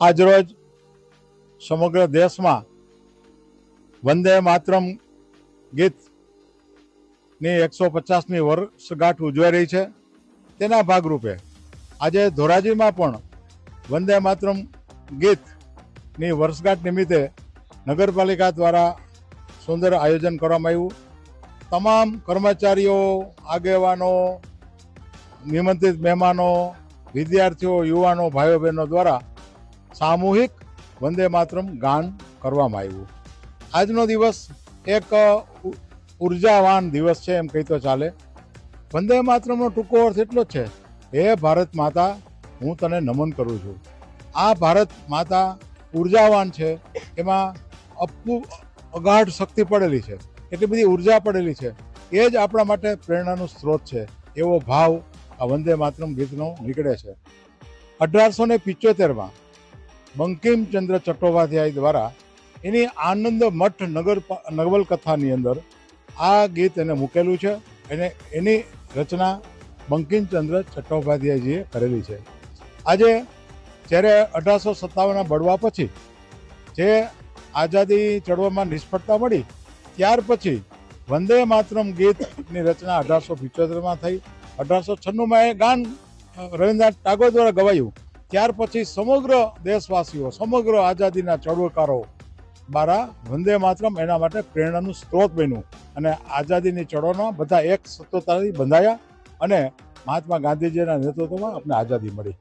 આજરોજ સમગ્ર દેશમાં વંદે માતરમ ગીતની એકસો પચાસમી વર્ષગાંઠ ઉજવાઈ રહી છે. તેના ભાગરૂપે આજે ધોરાજીમાં પણ વંદે માતરમ ગીતની વર્ષગાંઠ નિમિત્તે નગરપાલિકા દ્વારા સુંદર આયોજન કરવામાં આવ્યું. તમામ કર્મચારીઓ, આગેવાનો, નિમંત્રિત મહેમાનો, વિદ્યાર્થીઓ, યુવાનો ભાઈઓ બહેનો દ્વારા સામૂહિક વંદે માતરમ ગાન કરવામાં આવ્યું. આજનો દિવસ એક ઉર્જાવાન દિવસ છે એમ કહી તો ચાલે. વંદે માતરમનો ટૂંકો અર્થ એટલો જ છે, હે ભારત માતા, હું તને નમન કરું છું. આ ભારત માતા ઉર્જાવાન છે, એમાં અપુ, અગાઢ શક્તિ પડેલી છે, એટલી બધી ઊર્જા પડેલી છે. એ જ આપણા માટે પ્રેરણાનું સ્ત્રોત છે, એવો ભાવ આ વંદે માતરમ ગીતનો નીકળે છે. અઢારસો ને પિચોતેરમાં બંકિમચંદ્ર ચટ્ટોપાધ્યાય દ્વારા એની આનંદ મઠ નગર નવલકથાની અંદર આ ગીત એને મૂકેલું છે અને એની રચના બંકિમચંદ્ર ચટ્ટોપાધ્યાયજીએ કરેલી છે. આજે જ્યારે અઢારસો સત્તાવનના બળવા પછી જે આઝાદી ચળવળમાં નિષ્ફળતા મળી, ત્યાર પછી વંદે માતરમ ગીતની રચના અઢારસો પિચોતેરમાં થઈ. અઢારસો છન્નુંમાં એ ગાન રવિન્દ્રનાથ ટાગોર દ્વારા ગવાયું. ત્યાર પછી સમગ્ર દેશવાસીઓ, સમગ્ર આઝાદીના ચળવળકારો મારા વંદે માતરમ. એના માટે પ્રેરણાનું સ્ત્રોત બન્યું અને આઝાદીની ચળવળમાં બધા એક સત્તાથી બંધાયા અને મહાત્મા ગાંધીજીના નેતૃત્વમાં આપણે આઝાદી મળી.